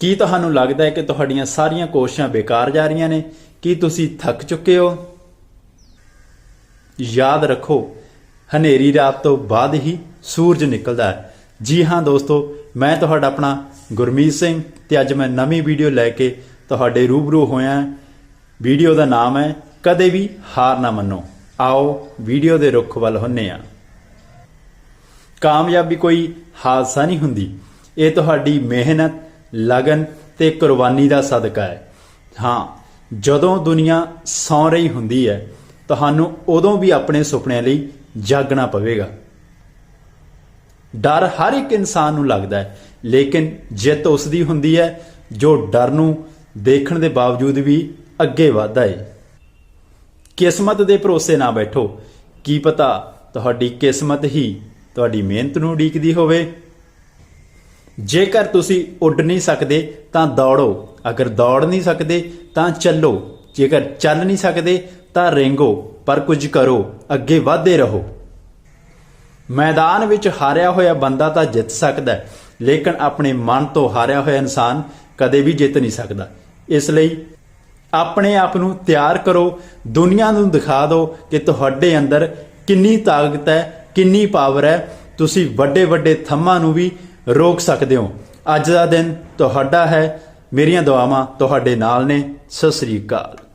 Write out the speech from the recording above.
ਕੀ ਤੁਹਾਨੂੰ ਲੱਗਦਾ ਹੈ ਕਿ ਤੁਹਾਡੀਆਂ ਸਾਰੀਆਂ ਕੋਸ਼ਿਸ਼ਾਂ ਬੇਕਾਰ ਜਾ ਰਹੀਆਂ ਨੇ? ਕੀ ਤੁਸੀਂ ਥੱਕ ਚੁੱਕੇ ਹੋ? ਯਾਦ ਰੱਖੋ, ਹਨੇਰੀ ਰਾਤ ਤੋਂ ਬਾਅਦ ਹੀ ਸੂਰਜ ਨਿਕਲਦਾ ਹੈ। ਜੀ ਹਾਂ ਦੋਸਤੋ, ਮੈਂ ਤੁਹਾਡਾ ਆਪਣਾ ਗੁਰਮੀਤ ਸਿੰਘ ਤੇ ਅੱਜ ਮੈਂ ਨਵੀਂ ਵੀਡੀਓ ਲੈ ਕੇ ਤੁਹਾਡੇ ਰੂਬਰੂ ਹੋਇਆ ਵੀਡੀਓ ਦਾ ਨਾਮ ਹੈ, ਕਦੇ ਵੀ ਹਾਰ ਨਾ ਮੰਨੋ। ਆਓ, ਵੀਡੀਓ ਦੇ ਰੁੱਖ ਵੱਲ ਹੁੰਨੇ ਆ। ਕਾਮਯਾਬੀ ਕੋਈ ਹਾਦਸਾ ਨਹੀਂ ਹੁੰਦੀ। ਇਹ ਤੁਹਾਡੀ ਮਿਹਨਤ ਲਗਨ ਤੇ ਕੁਰਬਾਨੀ ਦਾ ਸਦਕਾ ਹੈ। ਹਾਂ, ਜਦੋਂ ਦੁਨੀਆ ਸੌਂ ਰਹੀ ਹੁੰਦੀ ਹੈ, ਤੁਹਾਨੂੰ ਉਦੋਂ ਵੀ ਆਪਣੇ ਸੁਪਨਿਆਂ ਲਈ ਜਾਗਣਾ ਪਵੇਗਾ। ਡਰ ਹਰ ਇੱਕ ਇਨਸਾਨ ਨੂੰ ਲੱਗਦਾ ਹੈ, ਲੇਕਿਨ ਜਿੱਤ ਉਸ ਦੀ ਹੁੰਦੀ ਹੈ, ਜੋ ਡਰ ਨੂੰ ਦੇਖਣ ਦੇ ਬਾਵਜੂਦ ਵੀ ਅੱਗੇ ਵਧਦਾ ਹੈ। ਕਿਸਮਤ ਦੇ ਭਰੋਸੇ ਨਾ ਬੈਠੋ। ਕੀ ਪਤਾ ਤੁਹਾਡੀ ਕਿਸਮਤ ਹੀ ਤੁਹਾਡੀ ਮਿਹਨਤ ਨੂੰ ਉਡੀਕਦੀ ਹੋਵੇ ਜੇਕਰ ਤੁਸੀਂ ਉੱਡ ਨਹੀਂ ਸਕਦੇ, ਤਾਂ ਦੌੜੋ। ਅਗਰ ਦੌੜ ਨਹੀਂ ਸਕਦੇ, ਤਾਂ ਚੱਲੋ। ਜੇਕਰ ਚੱਲ ਨਹੀਂ ਸਕਦੇ, ਤਾਂ ਰੇਂਗੋ। ਪਰ ਕੁਝ ਕਰੋ। ਅੱਗੇ ਵਧਦੇ ਰਹੋ। ਮੈਦਾਨ ਵਿੱਚ ਹਾਰਿਆ ਹੋਇਆ ਬੰਦਾ ਤਾਂ ਜਿੱਤ ਸਕਦਾ ਹੈ, ਲੇਕਿਨ ਆਪਣੇ ਮਨ ਤੋਂ ਹਾਰਿਆ ਹੋਇਆ ਇਨਸਾਨ ਕਦੇ ਵੀ ਜਿੱਤ ਨਹੀਂ ਸਕਦਾ। ਇਸ ਲਈ ਆਪਣੇ ਆਪ ਨੂੰ ਤਿਆਰ ਕਰੋ। ਦੁਨੀਆ ਨੂੰ ਦਿਖਾ ਦਿਓ ਕਿ ਤੁਹਾਡੇ ਅੰਦਰ ਕਿੰਨੀ ਤਾਕਤ ਹੈ, ਕਿੰਨੀ ਪਾਵਰ ਹੈ। ਤੁਸੀਂ ਵੱਡੇ ਵੱਡੇ ਥੰਮਾਂ ਨੂੰ ਵੀ ਰੋਕ ਸਕਦੇ ਹੋ। ਅੱਜ ਦਾ ਦਿਨ ਤੁਹਾਡਾ ਹੈ। ਮੇਰੀਆਂ ਦੁਆਵਾਂ ਤੁਹਾਡੇ ਨਾਲ ਨੇ। ਸਤਿ ਸ੍ਰੀ ਅਕਾਲ।